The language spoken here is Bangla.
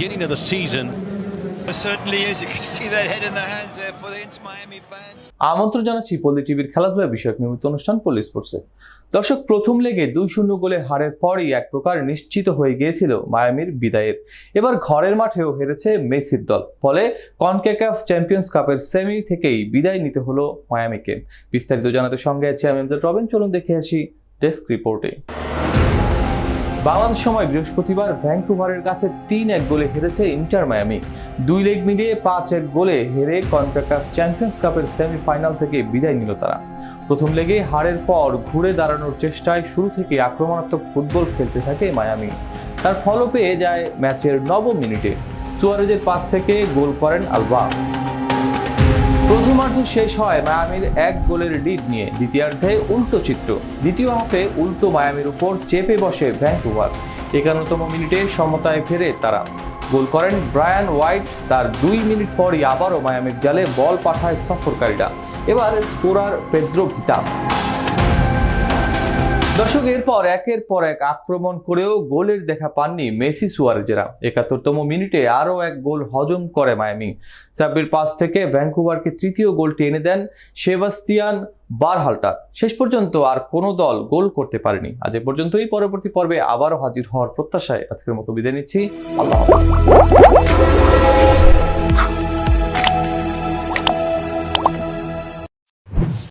beginning of the season. It certainly is. You can see that head in the hands there for the Inter Miami fans. আমন্ত্রণ জানাচ্ছি পল্লী টিভির খেলাধুলা বিষয়ক নিয়মিত অনুষ্ঠান পল্লী স্পোর্টসে দর্শক প্রথম লেগে দুই শূন্য গোলে হারের পরই এক প্রকার নিশ্চিত হয়ে গিয়েছিল মায়ামির বিদায়ের এবার ঘরের মাঠেও হেরেছে মেসির দল ফলে কনকেকাফ চ্যাম্পিয়ন্স কাপের সেমি থেকেই বিদায় নিতে হলো মায়ামিকে বিস্তারিত জানাতে সঙ্গে আছি আমি রবিন চলুন দেখে আসি ডেস্ক রিপোর্টে বাংলাদেশ সময় বৃহস্পতিবার ভ্যাঙ্কুভারের কাছে তিন এক গোলে হেরেছে ইন্টার মায়ামি। দুই লেগ মিলিয়ে পাঁচ এক গোলে হেরে কনকাকাফ চ্যাম্পিয়ন্স কাপের সেমিফাইনাল থেকে বিদায় নিল তারা। প্রথম লেগে হারের পর ঘুরে দাঁড়ানোর চেষ্টায় শুরু থেকে আক্রমণাত্মক ফুটবল খেলতে থাকে মায়ামি। তার ফলও পেয়ে যায় ম্যাচের নবম মিনিটে। সুয়ারেজের পাস থেকে গোল করেন আলবা প্রথমার্ধ শেষ হয় মায়ামির এক গোলের লিড নিয়ে, দ্বিতীয়ার্ধে উল্টো চিত্র। দ্বিতীয় হাফে উল্টো মায়ামির উপর চেপে বসে ভ্যাঙ্কুভার একান্নতম মিনিটে সমতায় ফেরে তারা। গোল করেন ব্রায়ান হোয়াইট, তার দুই মিনিট পরই আবারও মায়ামির জালে বল পাঠায় সফরকারীরা। এবার স্কোরার পেদ্রো ভিতা। দর্শক, এরপর একের পর এক আক্রমণ করেও গোলের দেখা পাননি মেসি সুয়ারেজেরা। একাত্তরতম মিনিটে আরও এক গোল হজম করে মায়ামি। সাব্বির পাস থেকে ভ্যাঙ্কুভারকে তৃতীয় গোলটি এনে দেন সেবাস্তিয়ান বারহাল্টার। শেষ পর্যন্ত আর কোনো দল গোল করতে পারেনি। আজ এ পর্যন্তই। পরবর্তী পর্বে আবারও হাজির হওয়ার প্রত্যাশায় আজকের মতো বিদায় নিচ্ছি। আল্লাহ হাফেজ।